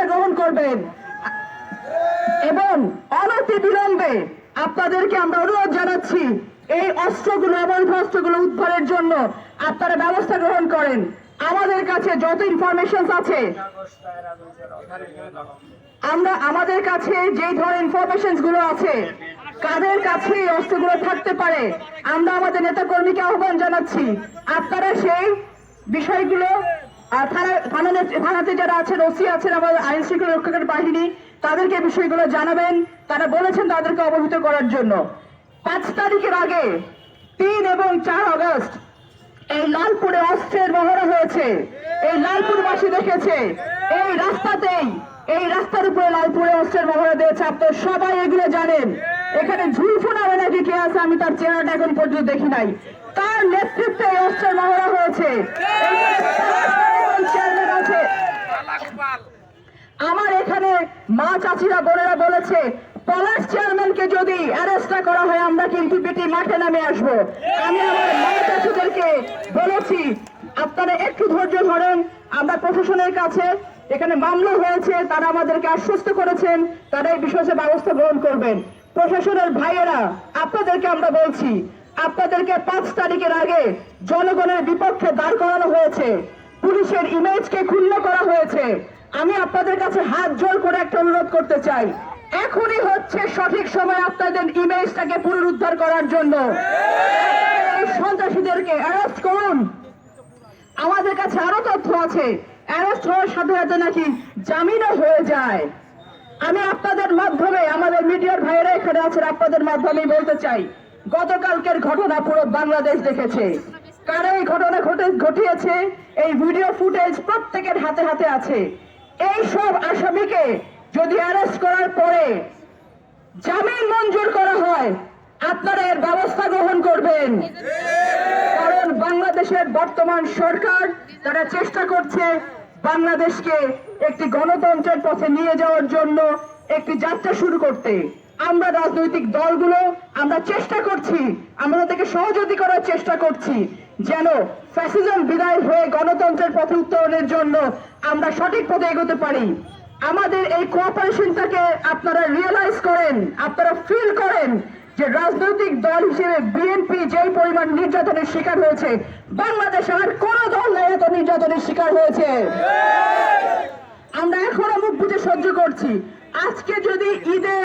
ব্যবস্থা গ্রহণ করবেন। এবং অনতি বিলম্বে আপনাদেরকে আমরা অনুরোধ জানাচ্ছি, এই অস্ত্রগুলো, অবৈধ অস্ত্রগুলো উদ্ধারের জন্য আপনারা ব্যবস্থা গ্রহণ করেন। আমাদের কাছে যত ইনফরমেশন আছে, আমরা আমাদের কাছে যে ধরনের ইনফরমেশনগুলো আছে, কাদের কাছে এই অস্ত্রগুলো থাকতে পারে, আমরা আমাদের নেতাকর্মীকে আহ্বান জানাচ্ছি। আপনারা সেই বিষয়গুলো থানা- থানা- থানাতে যারা আছেন, ওসি আছেন, আমাদের আইন শৃঙ্খলা রক্ষাকারী বাহিনী, তাদেরকে বিষয়গুলো জানাবেন। তারা বলেছেন তাদেরকে অবহিত করার জন্য। পাঁচ তারিখের আগে, তিন এবং চার আগস্ট, এই লালপুরে অস্ত্রের মহড়া হয়েছে। এই লালপুরবাসী দেখেছে, এই রাস্তাতেই, এই রাস্তার উপরে লালপুরে অস্ত্রের মহড়া দিয়েছে। আপনার সবাই এগুলো জানেন। এখানে ঝুলফু নামে নাকি কে আছে, আমি তার চেহারাটা এখন পর্যন্ত দেখি নাই। তার নেতৃত্বে এই অস্ত্রের মহড়া হয়েছে। এখানে চেয়ারম্যান আছে। আমার এখানে মা চাচিরা বোনেরা বলেছে পলাশ চেয়ারম্যানকে যদি অ্যারেস্ট করা হয় আমরা কিন্তু বেটি মাঠে নামে আসব। আমি আমার মা চাচিদেরকে বলেছি আপনারা একটু ধৈর্য ধরেন আমরা প্রশাসনের কাছে এখানে মামলা হয়েছে তারা আমাদেরকে আশ্বস্ত করেছেন তারা এই বিষয়ে ব্যবস্থা গ্রহণ করবেন। প্রশাসনের ভাইয়েরা আপনাদেরকে আমরা বলছি আপনাদেরকে পাঁচ তারিখের আগে জনগণের বিপক্ষে দাঁড় করানো হয়েছে। পুলিশের ইমেজকে ক্ষুণ্ণ করা হয়েছে। আমি আপনাদের কাছে হাত জোর করে একটা অনুরোধ করতে চাই। এখনই হচ্ছে সঠিক সময় আপনাদের ইমেজটাকে পুনরুদ্ধার করার জন্য। সন্ত্রাসীদেরকে অ্যারেস্ট করুন। আমাদের কাছে আরও তথ্য আছে। অ্যারেস্ট হওয়ার সাথে সাথে নাকি জামিনও হয়ে যায়। আমি আপনাদের মাধ্যমে, আমাদের মিডিয়ার ভাইয়েরা এখানে আছেন, আপনাদের মাধ্যমেই বলতে চাই, গতকালকের ঘটনা পুরো বাংলাদেশ দেখেছে। কারা এই ঘটনা ঘটে, ঘটিয়েছে, এই ভিডিও ফুটেজ প্রত্যেকের হাতে হাতে আছে। এই সব আসামিকে যদি অ্যারেস্ট করার পরে জামিন মঞ্জুর করা হয়, আপনারা এর ব্যবস্থা গ্রহণ করবেন। কারণ বাংলাদেশের বর্তমান সরকার তারা চেষ্টা করছে বাংলাদেশকে একটি গণতন্ত্রের পথে নিয়ে যাওয়ার জন্য একটি যাত্রা শুরু করতে। আমরা রাজনৈতিক দলগুলো, আমরা চেষ্টা করছি, আমরা তাদেরকে সহযোগী করার চেষ্টা করছি। যেন ফ্যাসিজম বিদায় হয়ে গণতন্ত্রের পথে উত্তরণের জন্য আমরা সঠিক পথে এগোতে পারি। আমাদের এই কোঅপারেশনটাকে আপনারা রিয়েলাইজ করেন, আপনারা ফিল করেন যে রাজনৈতিক দল হিসেবে বিএনপি যেই পরিমাণ নির্যাতনের শিকার হয়েছে, বাংলাদেশ আর কোন দল এত নির্যাতনের শিকার হয়েছে। আমরা এখনও মুখ বুঝে সহ্য করছি। আজকে যদি ঈদে